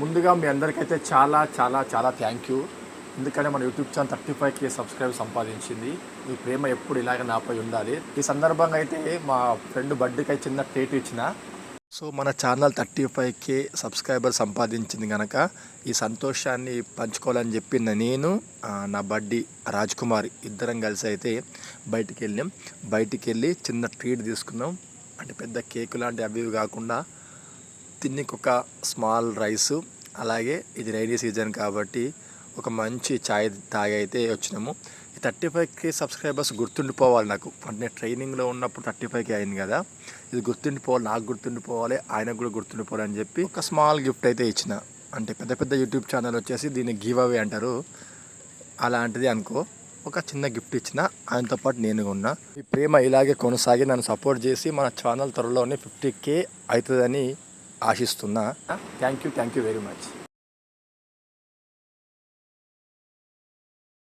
ముందుగా మీ అందరికైతే చాలా చాలా చాలా థ్యాంక్ యూ ఎందుకంటే మన YouTube channel thirty five K subscribe సంపాదించింది. మీ ప్రేమ ఎప్పుడు ఇలాగ నాపై ఉండాలి. ఈ సందర్భంగా అయితే మా ఫ్రెండ్ బర్త్డేకి చిన్న ట్రీట్ ఇచ్చిన. సో మన channel thirty five K subscriber సంపాదించింది కనుక ఈ సంతోషాన్ని పంచుకోవాలని చెప్పి నేను నా బడ్డీ రాజ్ కుమార్ ఇద్దరం కలిసి అయితే బయటికి వెళ్ళాం బయటికి వెళ్ళి చిన్న ట్రీట్ తీసుకున్నాం. అంటే పెద్ద కేకు లాంటి అవి ఇవి కాకుండా తిన్నికి ఒక స్మాల్ రైస్ అలాగే ఇది రైనీ సీజన్ కాబట్టి ఒక మంచి ఛాయ్ తాగి అయితే వచ్చినాము. ఈ థర్టీ ఫైవ్కి సబ్స్క్రైబర్స్ గుర్తుండిపోవాలి నాకు. అంటే నేను ట్రైనింగ్లో ఉన్నప్పుడు థర్టీ ఫైవ్కి అయింది కదా. ఇది గుర్తుండిపోవాలి నాకు గుర్తుండిపోవాలి ఆయనకు కూడా గుర్తుండిపోవాలి అని చెప్పి ఒక స్మాల్ గిఫ్ట్ అయితే ఇచ్చిన. అంటే పెద్ద పెద్ద యూట్యూబ్ ఛానల్ వచ్చేసి దీన్ని గివ్ అవే అంటారు. అలాంటిది అనుకో. ఒక చిన్న గిఫ్ట్ ఇచ్చిన. ఆయనతో పాటు నేను ఉన్నా. ఈ ప్రేమ ఇలాగే కొనసాగి నన్ను సపోర్ట్ చేసి మన ఛానల్ త్వరలోనే ఫిఫ్టీ కే అవుతుందని ఆశిస్తున్నా. Thank you thank you very much